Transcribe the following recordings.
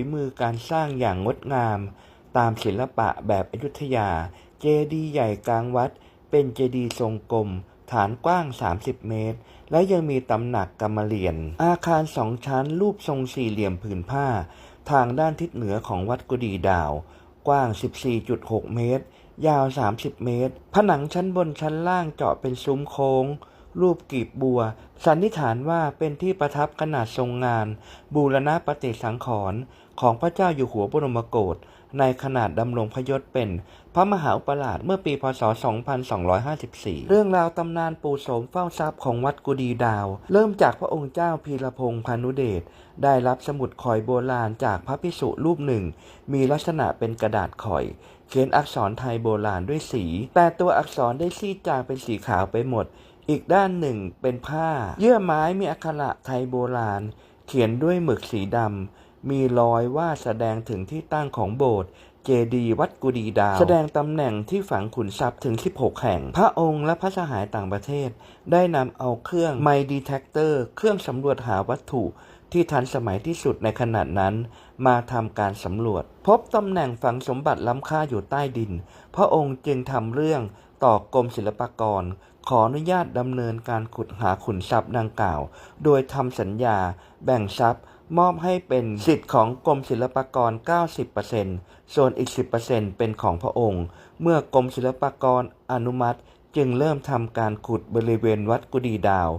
ฝีมือการสร้างอย่างงดงาม ตามศิลปะแบบอยุธยา เจดีย์ใหญ่กลางวัด เป็นเจดีย์ทรงกลม ฐานกว้าง 30 เมตร และยังมีตำหนักกรรมเรียนอาคารสองชั้นรูปทรงสี่เหลี่ยมผืนผ้า ทางด้านทิศเหนือของวัดกุดีดาว กว้าง 14.6 เมตร ยาว 30 เมตร ผนังชั้นบนชั้นล่างเจาะเป็นซุ้มโค้ง รูปกีบบัว สันนิษฐานว่าเป็นที่ประทับขนาดทรงงาน บูรณะปฏิสังขรณ์ของพระเจ้าอยู่หัวบรมโกศในขนาดดำรงพยศเป็น พระมหาอุปราชเมื่อปีพศ 2254 เรื่องราวตำนานปู่โสมเฝ้าทรัพย์ของวัดกุดีดาว เริ่มจากพระองค์เจ้าพีรพงษ์พานุเดช ได้รับสมุดข่อยโบราณจากพระพิสุรูปหนึ่ง มีลักษณะเป็นกระดาษข่อย เขียนอักษรไทยโบราณด้วยสี แต่ตัวอักษรได้ซีดจางเป็นสีขาวไปหมด อีกด้านหนึ่งเป็นผ้า เยื่อไม้มีอักขระไทยโบราณ เขียนด้วยหมึกสีดำ มีรอยว่าแสดงถึงที่ตั้งของโบสถ์เจดีย์วัดกุดีดาว แสดงตำแหน่งที่ฝังขุนทรัพย์ถึง 16 แห่ง พระองค์และพระสหายต่างประเทศ ได้นำเอาเครื่องไมดีเทคเตอร์เครื่องสำรวจหาวัตถุที่ทันสมัยที่สุดในขณะนั้น มาทำการสำรวจ พบตำแหน่งฝังสมบัติล้ำค่าอยู่ใต้ดิน พระองค์จึงทำเรื่องต่อกรมศิลปากร ขออนุญาตดำเนินการขุดหาขุนทรัพย์ดังกล่าว โดยทำสัญญา แบ่งทรัพย์ มอบให้เป็นสิทธิ์ของกรมศิลปากร 90%ส่วนอีก 10%เป็นของพระองค์ เมื่อกรมศิลปากรอนุมัติจึงเริ่มทำการขุดบริเวณวัดกุดีดาว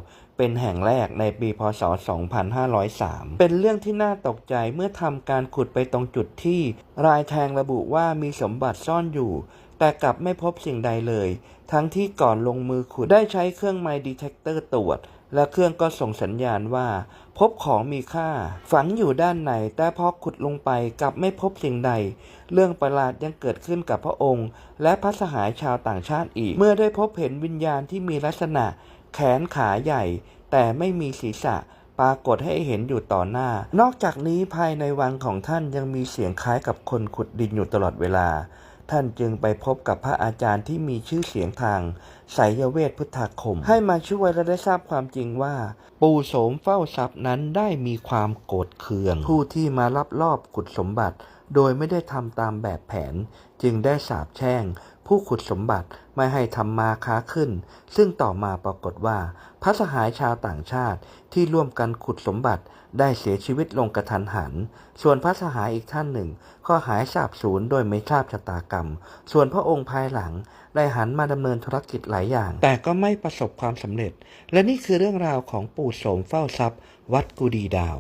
เป็นแห่งแรกในปีพศ 2503 เป็นเรื่องที่น่าตกใจเมื่อทำการขุดไปตรงจุดที่รายแทงระบุว่ามีสมบัติซ่อนอยู่ แต่กลับไม่พบสิ่งใดเลย ทั้งที่ก่อนลงมือขุดได้ใช้เครื่องไมดีเทคเตอร์ตรวจ และเครื่องก็ส่งสัญญาณว่า พบของมีค่า ฝังอยู่ด้านในแต่พอขุดลงไปกลับไม่พบสิ่งใด เรื่องประหลาดยังเกิดขึ้นกับพระองค์ และพระสหายชาวต่างชาติอีก เมื่อได้พบเห็นวิญญาณที่มีลักษณะ แขนขาใหญ่ แต่ไม่มีศีรษะปรากฏให้เห็นอยู่ต่อหน้า นอกจากนี้ภายในวังของท่านยังมีเสียงคล้ายกับคนขุดดินอยู่ตลอดเวลา ท่านจึงไปพบกับพระอาจารย์ที่มีชื่อเสียงทาง ไสยเวทพุทธาคม ให้มาช่วยและได้ทราบความจริงว่า ปู่โสมเฝ้าทรัพย์นั้นได้มีความโกรธเคือง ผู้ที่มารับรอบขุดสมบัติ โดยไม่ได้ทำตามแบบแผน จึงได้สาบแช่ง ผู้ขุดสมบัติไม่ให้ทำมาค้าขึ้น ซึ่งต่อมาปรากฏว่า พระสหายชาวต่างชาติที่ร่วมกันขุดสมบัติได้เสียชีวิตลงกระทันหัน ส่วนพระสหายอีกท่านหนึ่ง ก็หายสาบสูญโดยไม่ทราบชะตากรรม ส่วนพระองค์ภายหลังได้หันมาดำเนินธุรกิจหลาายอย่าง แต่ก็ไม่ประสบความสำเร็จ และนี่คือเรื่องราวของปู่โสมเฝ้าทรัพย์ วัดกูดีดาว